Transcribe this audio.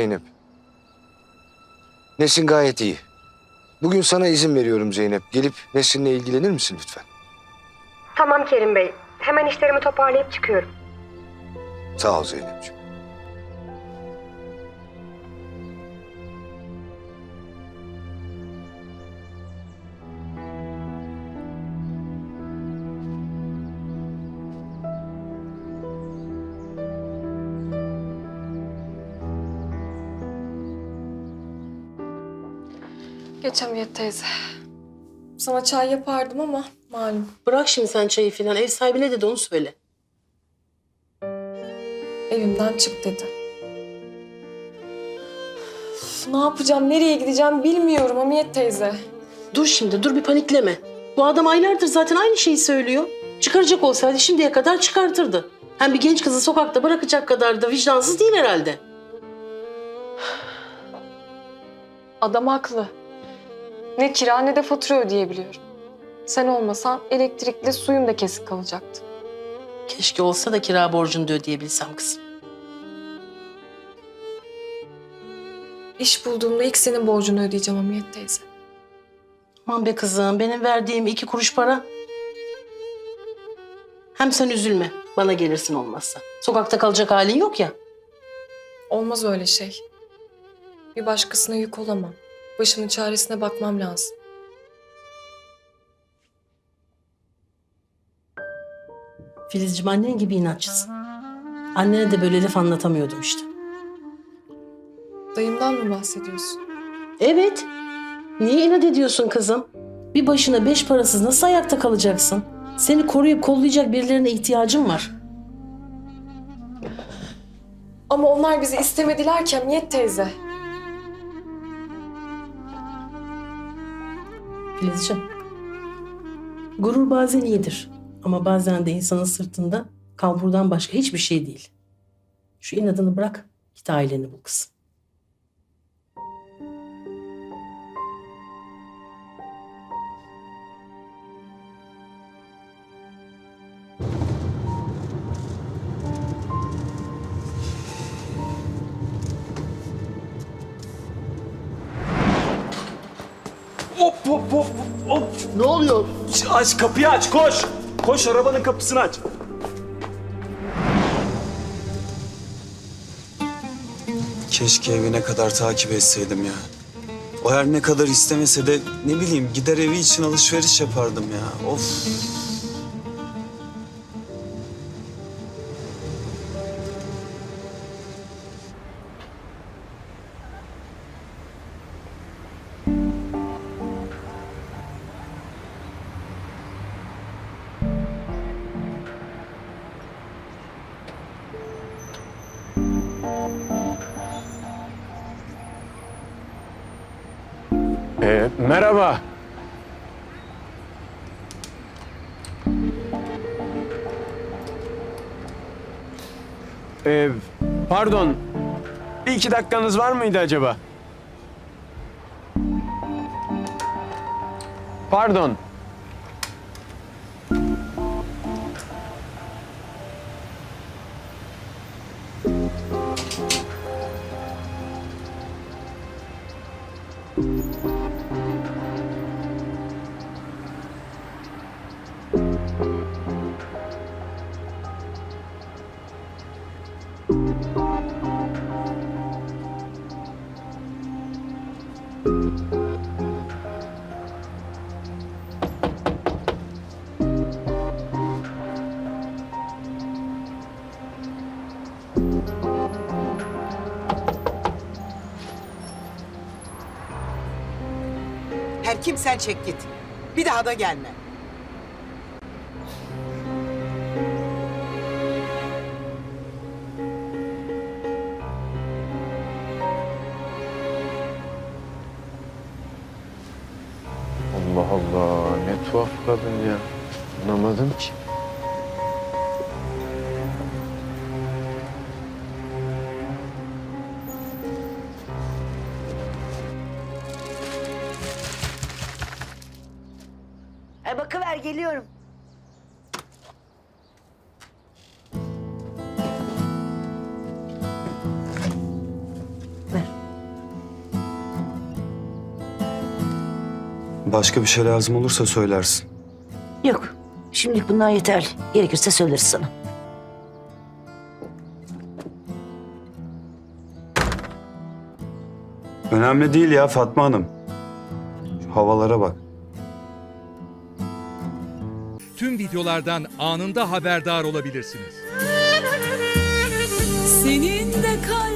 Zeynep. Nesin gayet iyi. Bugün sana izin veriyorum Zeynep. Gelip Nesin'le ilgilenir misin lütfen? Tamam Kerim Bey. Hemen işlerimi toparlayıp çıkıyorum. Sağ ol Zeynep'ciğim. Geç Hamiyet teyze. Sana çay yapardım ama malum. Bırak şimdi sen çayı filan. Ev sahibine de, de onu söyle. Evimden çık dedi. Üf, ne yapacağım, nereye gideceğim bilmiyorum Hamiyet teyze. Dur şimdi dur bir panikleme. Bu adam aylardır zaten aynı şeyi söylüyor. Çıkaracak olsaydı şimdiye kadar çıkartırdı. Hem bir genç kızı sokakta bırakacak kadar da vicdansız değil herhalde. Adam haklı. Ne kira ne de fatura ödeyebiliyorum. Sen olmasan elektrikle suyum da kesik kalacaktı. Keşke olsa da kira borcunu da ödeyebilsem kızım. İş bulduğumda ilk senin borcunu ödeyeceğim Hamiyet teyze. Aman be kızım benim verdiğim iki kuruş para. Hem sen üzülme. Bana gelirsin olmazsa. Sokakta kalacak halin yok ya. Olmaz öyle şey. Bir başkasına yük olamam. Başımın çaresine bakmam lazım. Filizciğim annen gibi inatçısın. Annene de böyle laf anlatamıyordum işte. Dayımdan mı bahsediyorsun? Evet. Niye inat ediyorsun kızım? Bir başına beş parasız nasıl ayakta kalacaksın? Seni koruyup kollayacak birilerine ihtiyacın var. Ama onlar bizi istemediler ki Hamiyet teyze. Filizciğim. Gurur bazen iyidir. Ama bazen de insanın sırtında kalburdan başka hiçbir şey değil. Şu inadını bırak, git aileni bul kızım. Hop hop hop. Ne oluyor? Aç kapıyı aç koş. Koş arabanın kapısını aç. Keşke evine kadar takip etseydim ya. O her ne kadar istemese de ne bileyim gider evi için alışveriş yapardım ya. Of. Ee, merhaba. Ee, pardon. Bir iki dakikanız var mıydı acaba? Pardon. Her kimsen çek git. Bir daha da gelme. Tuhaf kadın ya. Anlamadım ki. E bakıver geliyorum. Başka bir şey lazım olursa söylersin. Yok. Şimdilik bunlar yeterli. Gerekirse söyleriz sana. Önemli değil ya Fatma Hanım. Şu havalara bak. tüm videolardan anında haberdar olabilirsiniz. Senin de kalbin